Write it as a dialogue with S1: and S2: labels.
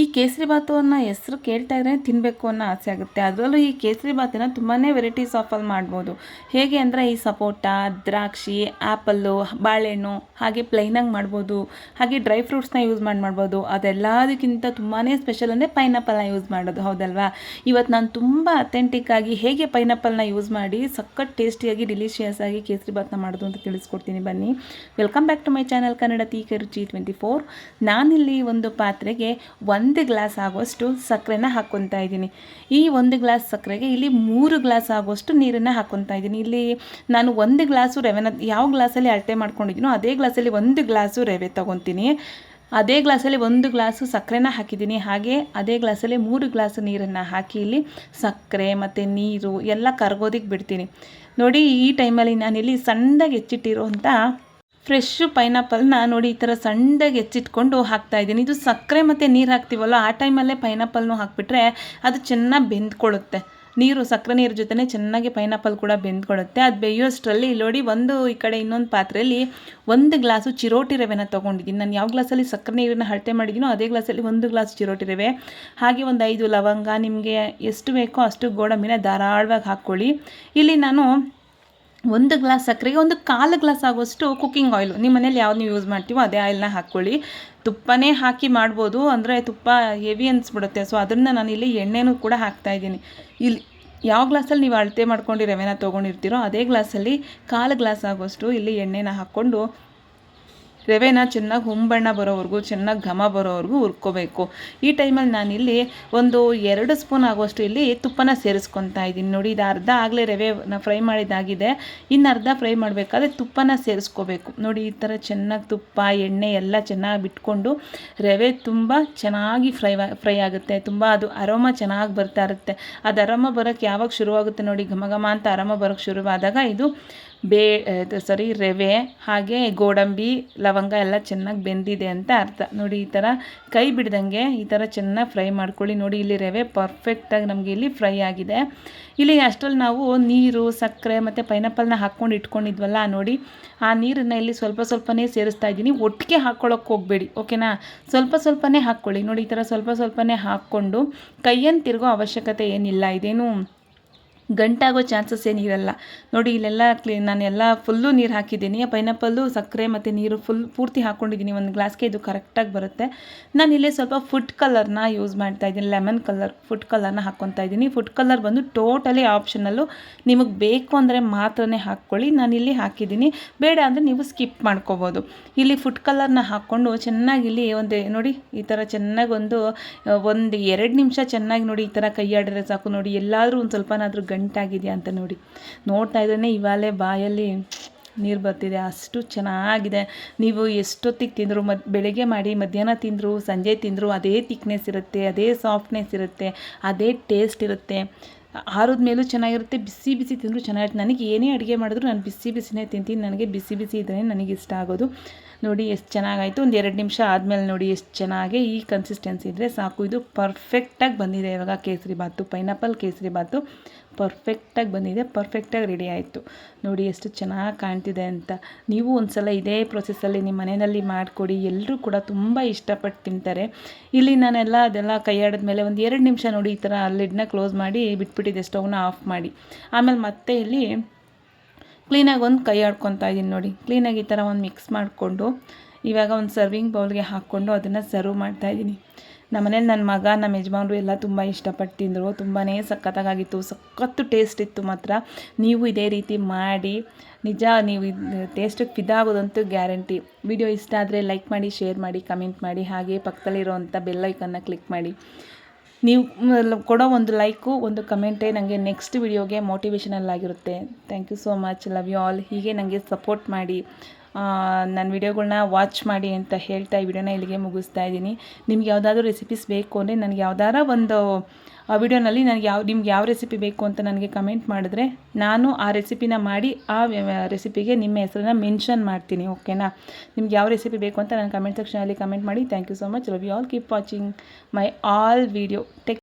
S1: ಈ ಕೇಸರಿ ಭಾತವನ್ನು ಹೆಸರು ಕೇಳ್ತಾ ಇದ್ರೆ ತಿನ್ನಬೇಕು ಅನ್ನೋ ಆಸೆ ಆಗುತ್ತೆ. ಅದರಲ್ಲೂ ಈ ಕೇಸರಿ ಭಾತನ್ನು ತುಂಬಾ ವೆರೈಟೀಸ್ ಆಫಲ್ಲಿ ಮಾಡ್ಬೋದು. ಹೇಗೆ ಅಂದರೆ ಈ ಸಪೋಟ, ದ್ರಾಕ್ಷಿ ಆ್ಯಪಲ್ಲು ಬಾಳೆಹಣ್ಣು ಹಾಗೆ ಪ್ಲೈನಾಗಿ ಮಾಡ್ಬೋದು. ಹಾಗೆ ಡ್ರೈ ಫ್ರೂಟ್ಸ್ನ ಯೂಸ್ ಮಾಡಿ ಮಾಡ್ಬೋದು. ಅದೆಲ್ಲದಕ್ಕಿಂತ ತುಂಬಾ ಸ್ಪೆಷಲ್ ಅಂದರೆ ಪೈನಾಪಲ್ನ ಯೂಸ್ ಮಾಡೋದು. ಹೌದಲ್ವಾ? ಇವತ್ತು ನಾನು ತುಂಬ ಅಥೆಂಟಿಕ್ಕಾಗಿ ಹೇಗೆ ಪೈನಾಪಲ್ನ ಯೂಸ್ ಮಾಡಿ ಸಖತ್ ಟೇಸ್ಟಿಯಾಗಿ ಡಿಲಿಷಿಯಸ್ ಆಗಿ ಕೇಸರಿ ಮಾಡೋದು ಅಂತ ತಿಳಿಸ್ಕೊಡ್ತೀನಿ. ಬನ್ನಿ. Welcome back to my channel Kannada ತೀಕೆ ರುಚಿ ಟ್ವೆಂಟಿ ಫೋರ್ ನಾನಿಲ್ಲಿ ಒಂದು ಪಾತ್ರೆಗೆ ಒಂದು ಗ್ಲಾಸ್ ಆಗುವಷ್ಟು ಸಕ್ಕರೆನ ಹಾಕ್ಕೊತಾ ಇದ್ದೀನಿ. ಈ ಒಂದು ಗ್ಲಾಸ್ ಸಕ್ಕರೆಗೆ ಇಲ್ಲಿ ಮೂರು ಗ್ಲಾಸ್ ಆಗುವಷ್ಟು ನೀರನ್ನು ಹಾಕ್ಕೊತಾ ಇದ್ದೀನಿ. ಇಲ್ಲಿ ನಾನು ಒಂದು ಗ್ಲಾಸು ರವೆನ ಯಾವ ಗ್ಲಾಸಲ್ಲಿ ಅಳತೆ ಮಾಡ್ಕೊಂಡಿದ್ದೀನೋ ಅದೇ ಗ್ಲಾಸಲ್ಲಿ ಒಂದು ಗ್ಲಾಸು ರವೆ ತೊಗೊತೀನಿ ಅದೇ ಗ್ಲಾಸಲ್ಲಿ ಒಂದು ಗ್ಲಾಸು ಸಕ್ಕರೆನ ಹಾಕಿದ್ದೀನಿ. ಹಾಗೆ ಅದೇ ಗ್ಲಾಸಲ್ಲಿ ಮೂರು ಗ್ಲಾಸು ನೀರನ್ನು ಹಾಕಿ ಇಲ್ಲಿ ಸಕ್ಕರೆ ಮತ್ತು ನೀರು ಎಲ್ಲ ಕರ್ಗೋದಿಕ್ಕೆ ಬಿಡ್ತೀನಿ. ನೋಡಿ ಈ ಟೈಮಲ್ಲಿ ನಾನಿಲ್ಲಿ ಸಣ್ಣದಾಗಿ ಹೆಚ್ಚಿಟ್ಟಿರುವಂಥ ಫ್ರೆಶ್ಶು ಪೈನಾಪಲ್ನ ನೋಡಿ ಈ ಥರ ಸಣ್ಣಗೆ ಹೆಚ್ಚಿಟ್ಕೊಂಡು ಹಾಕ್ತಾಯಿದ್ದೀನಿ ಇದು ಸಕ್ಕರೆ ಮತ್ತು ನೀರು ಹಾಕ್ತೀವಲ್ಲ, ಆ ಟೈಮಲ್ಲೇ ಪೈನಾಪಲ್ನು ಹಾಕಿಬಿಟ್ರೆ ಅದು ಚೆನ್ನಾಗಿ ಬೆಂದ್ಕೊಳ್ಳುತ್ತೆ ನೀರು, ಸಕ್ಕರೆ ನೀರು ಜೊತೆ ಚೆನ್ನಾಗಿ ಪೈನಾಪಲ್ ಕೂಡ ಬೆಂದ್ಕೊಳ್ಳುತ್ತೆ ಅದು ಬೇಯೋಷ್ಟರಲ್ಲಿ ನೋಡಿ ಒಂದು ಈ ಕಡೆ ಇನ್ನೊಂದು ಪಾತ್ರೆಯಲ್ಲಿ ಒಂದು ಗ್ಲಾಸು ಚಿರೋಟಿ ರವೆನ ತೊಗೊಂಡಿದ್ದೀನಿ. ನಾನು ಯಾವ ಗ್ಲಾಸಲ್ಲಿ ಸಕ್ಕರೆ ನೀರನ್ನು ಅಳತೆ ಮಾಡಿದ್ದೀನೋ ಅದೇ ಗ್ಲಾಸಲ್ಲಿ ಒಂದು ಗ್ಲಾಸ್ ಚಿರೋಟಿ ರವೆ. ಹಾಗೆ ಒಂದು ಐದು ಲವಂಗ, ನಿಮಗೆ ಎಷ್ಟು ಬೇಕೋ ಅಷ್ಟು ಗೋಡಂಬಿನ ಧಾರಾಳವಾಗಿ ಹಾಕ್ಕೊಳ್ಳಿ. ಇಲ್ಲಿ ನಾನು ಒಂದು ಗ್ಲಾಸ್ ಸಕ್ಕರೆಗೆ ಒಂದು ಕಾಲು ಗ್ಲಾಸ್ ಆಗೋಷ್ಟು ಕುಕ್ಕಿಂಗ್ ಆಯಿಲು ನಿಮ್ಮ ಮನೇಲಿ ಯಾವ್ದು ನೀವು ಯೂಸ್ ಮಾಡ್ತೀವೋ ಅದೇ ಆಯಿಲ್ನ ಹಾಕ್ಕೊಳ್ಳಿ. ತುಪ್ಪನೇ ಹಾಕಿ ಮಾಡ್ಬೋದು. ಅಂದರೆ ತುಪ್ಪ ಹೆವಿ ಅನಿಸ್ಬಿಡುತ್ತೆ. ಸೊ ಅದನ್ನು ನಾನು ಇಲ್ಲಿ ಎಣ್ಣೆನೂ ಕೂಡ ಹಾಕ್ತಾಯಿದ್ದೀನಿ ಇಲ್ಲಿ ಯಾವ ಗ್ಲಾಸಲ್ಲಿ ನೀವು ಅಳತೆ ಮಾಡ್ಕೊಂಡು ರವೆನ ತೊಗೊಂಡಿರ್ತೀರೋ, ಅದೇ ಗ್ಲಾಸಲ್ಲಿ ಕಾಲು ಗ್ಲಾಸ್ ಆಗೋಷ್ಟು ಇಲ್ಲಿ ಎಣ್ಣೆನ ಹಾಕ್ಕೊಂಡು ರವೆನ ಚೆನ್ನಾಗಿ ಹುಂಬಣ್ಣ ಬರೋವರೆಗೂ, ಚೆನ್ನಾಗಿ ಘಮ ಬರೋವರೆಗೂ ಹುರ್ಕೋಬೇಕು. ಈ ಟೈಮಲ್ಲಿ ನಾನಿಲ್ಲಿ ಒಂದು ಎರಡು ಸ್ಪೂನ್ ಆಗೋಷ್ಟು ಇಲ್ಲಿ ತುಪ್ಪನ ಸೇರಿಸ್ಕೊತಾ ಇದ್ದೀನಿ. ನೋಡಿ, ಇದು ಅರ್ಧ ಆಗಲೇ ರವೆನ ಫ್ರೈ ಮಾಡಿದ್ದಾಗಿದೆ. ಇನ್ನು ಅರ್ಧ ಫ್ರೈ ಮಾಡಬೇಕಾದ್ರೆ ತುಪ್ಪನ ಸೇರಿಸ್ಕೋಬೇಕು. ನೋಡಿ, ಈ ಥರ ಚೆನ್ನಾಗಿ ತುಪ್ಪ, ಎಣ್ಣೆ ಎಲ್ಲ ಚೆನ್ನಾಗಿ ಬಿಟ್ಕೊಂಡು ರವೆ ತುಂಬ ಚೆನ್ನಾಗಿ ಫ್ರೈ ಫ್ರೈ ಆಗುತ್ತೆ. ತುಂಬ ಅದು ಅರೋಮ ಚೆನ್ನಾಗಿ ಬರ್ತಾ ಇರುತ್ತೆ. ಅದು ಅರೋಮ ಬರೋಕ್ಕೆ ಯಾವಾಗ ಶುರುವಾಗುತ್ತೆ ನೋಡಿ, ಘಮ ಘಮ ಅಂತ ಅರೋಮ ಬರೋಕ್ಕೆ ಶುರುವಾದಾಗ ಇದು ಬೇ ಸಾರಿ ರವೆ ಹಾಗೆ ಗೋಡಂಬಿ, ಲವಂಗ ಎಲ್ಲ ಚೆನ್ನಾಗಿ ಬೆಂದಿದೆ ಅಂತ ಅರ್ಥ. ನೋಡಿ, ಈ ಥರ ಕೈ ಬಿಡ್ದಂಗೆ ಈ ಥರ ಚೆನ್ನಾಗಿ ಫ್ರೈ ಮಾಡ್ಕೊಳ್ಳಿ. ನೋಡಿ, ಇಲ್ಲಿ ರವೆ ಪರ್ಫೆಕ್ಟಾಗಿ ನಮಗೆ ಇಲ್ಲಿ ಫ್ರೈ ಆಗಿದೆ. ಇಲ್ಲಿ ಅಷ್ಟರಲ್ಲಿ ನಾವು ನೀರು, ಸಕ್ಕರೆ ಮತ್ತು ಪೈನಾಪಲ್ನ ಹಾಕ್ಕೊಂಡು ಇಟ್ಕೊಂಡಿದ್ವಲ್ಲ, ನೋಡಿ. ಆ ನೀರನ್ನು ಇಲ್ಲಿ ಸ್ವಲ್ಪ ಸ್ವಲ್ಪನೇ ಸೇರಿಸ್ತಾ ಇದ್ದೀನಿ. ಒಟ್ಟಿಗೆ ಹಾಕ್ಕೊಳ್ಳೋಕೆ ಹೋಗಬೇಡಿ, ಓಕೆನಾ? ಸ್ವಲ್ಪ ಸ್ವಲ್ಪನೇ ಹಾಕ್ಕೊಳ್ಳಿ ನೋಡಿ, ಈ ಥರ ಸ್ವಲ್ಪ ಸ್ವಲ್ಪನೇ ಹಾಕ್ಕೊಂಡು ಕೈಯನ್ನು ತಿರುಗೋ ಅವಶ್ಯಕತೆ ಏನಿಲ್ಲ. ಇದೇನು ಗಂಟಾಗೋ ಚಾನ್ಸಸ್ ಏನಿರಲ್ಲ. ನೋಡಿ, ಇಲ್ಲೆಲ್ಲ ಕ್ಲೀ ನಾನು ಎಲ್ಲ ಫುಲ್ಲು ನೀರು ಹಾಕಿದ್ದೀನಿ. ಪೈನಾಪಲ್ಲು, ಸಕ್ಕರೆ ಮತ್ತು ನೀರು ಫುಲ್ ಪೂರ್ತಿ ಹಾಕ್ಕೊಂಡಿದ್ದೀನಿ ಒಂದು ಗ್ಲಾಸ್ಗೆ ಇದು ಕರೆಕ್ಟಾಗಿ ಬರುತ್ತೆ. ನಾನು ಇಲ್ಲೇ ಸ್ವಲ್ಪ ಫುಡ್ ಕಲರ್ನ ಯೂಸ್ ಮಾಡ್ತಾ ಇದ್ದೀನಿ. ಲೆಮನ್ ಕಲರ್ ಫುಡ್ ಕಲರ್ನ ಹಾಕ್ಕೊತಾ ಇದ್ದೀನಿ. ಫುಡ್ ಕಲರ್ ಬಂದು ಟೋಟಲಿ ಆಪ್ಷನಲ್ಲು ನಿಮಗೆ ಬೇಕು ಅಂದರೆ ಮಾತ್ರನೇ ಹಾಕ್ಕೊಳ್ಳಿ. ಇಲ್ಲಿ ಹಾಕಿದ್ದೀನಿ. ಬೇಡ ಅಂದರೆ ನೀವು ಸ್ಕಿಪ್ ಮಾಡ್ಕೋಬೋದು. ಇಲ್ಲಿ ಫುಡ್ ಕಲರ್ನ ಹಾಕ್ಕೊಂಡು ಚೆನ್ನಾಗಿ ಇಲ್ಲಿ ಒಂದು, ನೋಡಿ, ಈ ಥರ ಚೆನ್ನಾಗಿ ಒಂದು ಒಂದು ಎರಡು ನಿಮಿಷ ಚೆನ್ನಾಗಿ ನೋಡಿ ಈ ಥರ ಕೈ ಸಾಕು. ನೋಡಿ, ಎಲ್ಲಾದರೂ ಒಂದು ಸ್ವಲ್ಪನಾದರೂ ಗಂಟಾಗಿದೆಯಾ ಅಂತ ನೋಡಿ. ನೋಡ್ತಾ ಇದ್ರೇ ಇವಾಗಲೇ ಬಾಯಲ್ಲಿ ನೀರು ಬರ್ತಿದೆ. ಅಷ್ಟು ಚೆನ್ನಾಗಿದೆ. ನೀವು ಎಷ್ಟೊತ್ತಿಗೆ ತಿಂದರು? ಮತ್ತು ಬೆಳಗ್ಗೆ ಮಾಡಿ, ಮಧ್ಯಾಹ್ನ ತಿಂದರು, ಸಂಜೆ ತಿಂದರು, ಅದೇ ತಿಕ್ನೆಸ್ ಇರುತ್ತೆ, ಅದೇ ಸಾಫ್ಟ್ನೆಸ್ ಇರುತ್ತೆ, ಅದೇ ಟೇಸ್ಟ್ ಇರುತ್ತೆ. ಆರದ ಮೇಲೂ ಚೆನ್ನಾಗಿರುತ್ತೆ, ಬಿಸಿ ಬಿಸಿ ತಿಂದರೂ ಚೆನ್ನಾಗಿರುತ್ತೆ. ನನಗೆ ಏನೇ ಅಡುಗೆ ಮಾಡಿದ್ರು ನಾನು ಬಿಸಿ ಬಿಸಿನೇ ತಿಂತೀನಿ. ನನಗೆ ಬಿಸಿ ಬಿಸಿ ಇದ್ದರೆ ನನಗೆ ಇಷ್ಟ ಆಗೋದು. ನೋಡಿ ಎಷ್ಟು ಚೆನ್ನಾಗಾಯಿತು. ಒಂದು ಎರಡು ನಿಮಿಷ ಆದಮೇಲೆ ನೋಡಿ ಎಷ್ಟು ಚೆನ್ನಾಗಿ ಈ ಕನ್ಸಿಸ್ಟೆನ್ಸಿ ಇದ್ದರೆ ಸಾಕು. ಇದು ಪರ್ಫೆಕ್ಟಾಗಿ ಬಂದಿದೆ ಇವಾಗ ಕೇಸರಿ ಬಾತು ಪೈನಾಪಲ್ ಕೇಸರಿ ಬಾತು. ಪರ್ಫೆಕ್ಟಾಗಿ ಬಂದಿದೆ ಪರ್ಫೆಕ್ಟಾಗಿ ರೆಡಿ ಆಯಿತು. ನೋಡಿ ಎಷ್ಟು ಚೆನ್ನಾಗಿ ಕಾಣ್ತಿದೆ ಅಂತ. ನೀವು ಒಂದು ಸಲ ಇದೇ ಪ್ರೊಸೆಸ್ಸಲ್ಲಿ ನಿಮ್ಮ ಮನೆಯಲ್ಲಿ ಮಾಡಿಕೊಡಿ. ಎಲ್ಲರೂ ಕೂಡ ತುಂಬ ಇಷ್ಟಪಟ್ಟು ತಿಂತಾರೆ. ಇಲ್ಲಿ ನಾನೆಲ್ಲ ಅದೆಲ್ಲ ಕೈ ಮೇಲೆ ಒಂದು ಎರಡು ನಿಮಿಷ ನೋಡಿ ಈ ಥರ ಲಿಡ್ನ ಕ್ಲೋಸ್ ಮಾಡಿ ಬಿಟ್ಬಿಟ್ಟಿದ್ದೆ ಸ್ಟವ್ನ ಆಫ್ ಮಾಡಿ. ಆಮೇಲೆ ಮತ್ತೆ ಇಲ್ಲಿ ಕ್ಲೀನಾಗಿ ಒಂದು ಕೈ ಆಡ್ಕೊತಾ ಇದ್ದೀನಿ ನೋಡಿ. ಕ್ಲೀನಾಗಿ ಈ ಥರ ಒಂದು ಮಿಕ್ಸ್ ಮಾಡಿಕೊಂಡು ಇವಾಗ ಒಂದು ಸರ್ವಿಂಗ್ ಬೌಲ್ಗೆ ಹಾಕ್ಕೊಂಡು ಅದನ್ನು ಸರ್ವ್ ಮಾಡ್ತಾಯಿದ್ದೀನಿ ನಮ್ಮ ಮನೇಲಿ ನನ್ನ ಮಗ ನಮ್ಮ ಯಜಮಾನ್ರು ಎಲ್ಲ ತುಂಬ ಇಷ್ಟಪಟ್ಟು ತಿಂದರು. ತುಂಬಾ ಸಖತ್ತಾಗಿತ್ತು ಸಖತ್ತು ಟೇಸ್ಟ್ ಇತ್ತು ಮಾತ್ರ. ನೀವು ಇದೇ ರೀತಿ ಮಾಡಿ, ನಿಜ ನೀವು ಟೇಸ್ಟಿಗೆ ಫಿದಾಗೋದಂತೂ ಗ್ಯಾರಂಟಿ ವಿಡಿಯೋ ಇಷ್ಟ ಆದರೆ ಲೈಕ್ ಮಾಡಿ ಶೇರ್ ಮಾಡಿ ಕಮೆಂಟ್ ಮಾಡಿ, ಹಾಗೆ ಪಕ್ಕದಲ್ಲಿರೋವಂಥ ಬೆಲ್ಲೈಕನ್ನ ಕ್ಲಿಕ್ ಮಾಡಿ. ನೀವು ಕೊಡೋ ಒಂದು ಲೈಕು ಒಂದು ಕಮೆಂಟೇ ನನಗೆ ನೆಕ್ಸ್ಟ್ ವಿಡಿಯೋಗೆ ಮೋಟಿವೇಷನಲ್ ಆಗಿರುತ್ತೆ. Thank you so much love you all ಹೀಗೆ ನನಗೆ ಸಪೋರ್ಟ್ ಮಾಡಿ. ನನ್ನ ವಿಡಿಯೋಗಳ್ನ ವಾಚ್ ಮಾಡಿ ಅಂತ ಹೇಳ್ತಾ ಈ ವಿಡಿಯೋನ ಇಲ್ಲಿಗೆ ಮುಗಿಸ್ತಾ ಇದ್ದೀನಿ. ನಿಮ್ಗೆ ಯಾವುದಾದ್ರೂ ರೆಸಿಪೀಸ್ ಬೇಕು ಅಂದರೆ ನನಗೆ ಯಾವ್ದಾರ ಒಂದು, ಆ ವಿಡಿಯೋನಲ್ಲಿ ನನಗೆ ಯಾವ, ನಿಮ್ಗೆ ಯಾವ ರೆಸಿಪಿ ಬೇಕು ಅಂತ ನನಗೆ ಕಮೆಂಟ್ ಮಾಡಿದ್ರೆ ನಾನು ಆ ರೆಸಿಪಿನ ಮಾಡಿ ಆ ರೆಸಿಪಿಗೆ ನಿಮ್ಮ ಹೆಸರನ್ನ ಮೆನ್ಷನ್ ಮಾಡ್ತೀನಿ ಓಕೆನಾ ನಿಮ್ಗೆ ಯಾವ ರೆಸಿಪಿ ಬೇಕು ಅಂತ ನಾನು ಕಮೆಂಟ್ ಸೆಕ್ಷನಲ್ಲಿ ಕಮೆಂಟ್ ಮಾಡಿ. Thank you so much love you all keep watching my all video tech